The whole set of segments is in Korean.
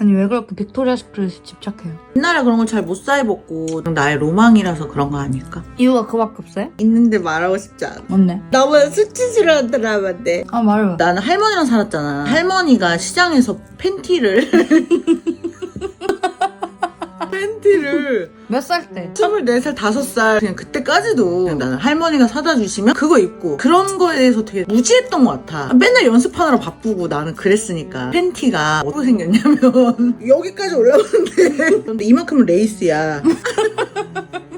아니 왜 그렇게 빅토리아 시크릿에 집착해요? 옛날에 그런 걸 잘 못 사 입었고 나의 로망이라서 그런 거 아닐까? 이유가 그밖에 없어요? 있는데 말하고 싶지 않아. 맞네. 너무 수치스러운 드라마인데. 아 말해봐. 나는 할머니랑 살았잖아. 할머니가 시장에서 팬티를 팬티를 몇 살 때? 24살, 5살 그냥 그때까지도 그냥 나는 할머니가 사다 주시면 그거 입고 그런 거에 대해서 되게 무지했던 것 같아. 맨날 연습하느라 바쁘고 나는 그랬으니까 팬티가 어떻게 생겼냐면 여기까지 올라오는데 근데 이만큼은 레이스야.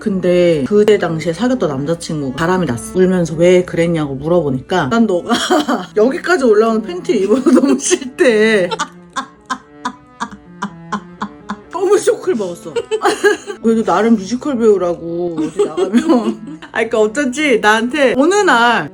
근데 그때 당시에 사귀었던 남자친구가 바람이 났어. 울면서 왜 그랬냐고 물어보니까 난 너가 여기까지 올라오는 팬티를 입어서 너무 싫대. 쇼크를 먹었어. 그래도 나름 뮤지컬 배우라고 어디 나가면. 아, 그니까 어쩐지 나한테 어느 날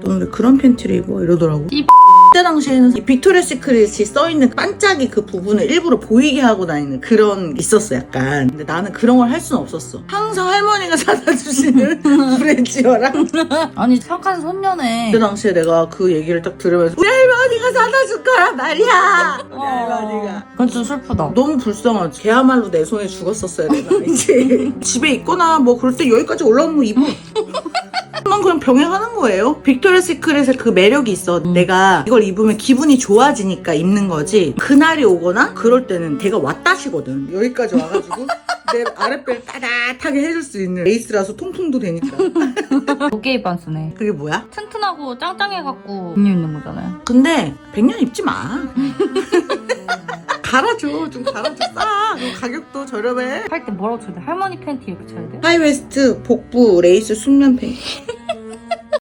너는 왜 그런 팬티를 입어? 이러더라고. 이 그때 당시에는 이 빅토리아 시크릿이 써있는 반짝이 그 부분을 일부러 보이게 하고 다니는 그런 게 있었어 약간 근데 나는 그런 걸 할 수는 없었어 항상 할머니가 사다 주시는 브랜지어랑 아니 착한 손녀네. 그때 당시에 내가 그 얘기를 딱 들으면서 우리 할머니가 사다 줄 거란 말이야 우리 할머니가 그건 좀 슬프다. 너무 불쌍하지. 걔야말로 내 손에 죽었었어야 되나, 이제. 집에 있거나 뭐 그럴 때 여기까지 올라오는 거입 그냥 병행하는 거예요. 빅토리아 시크릿의 그 매력이 있어. 내가 이걸 입으면 기분이 좋아지니까 입는 거지. 그날이 오거나 그럴 때는 걔가 왔다시거든. 여기까지 와가지고 내 아랫배를 따뜻하게 해줄 수 있는 레이스라서 통통도 되니까. 도게이 반스네. 그게 뭐야? 튼튼하고 짱짱해갖고 입는 있는 거잖아요. 근데 100년 입지 마. 갈아줘. 좀 갈아줘. 싸. 그리고 가격도 저렴해. 할 때 뭐라고 쳐야 돼? 할머니 팬티 이렇게 쳐야 돼? 하이웨스트 복부 레이스 숙면 팬티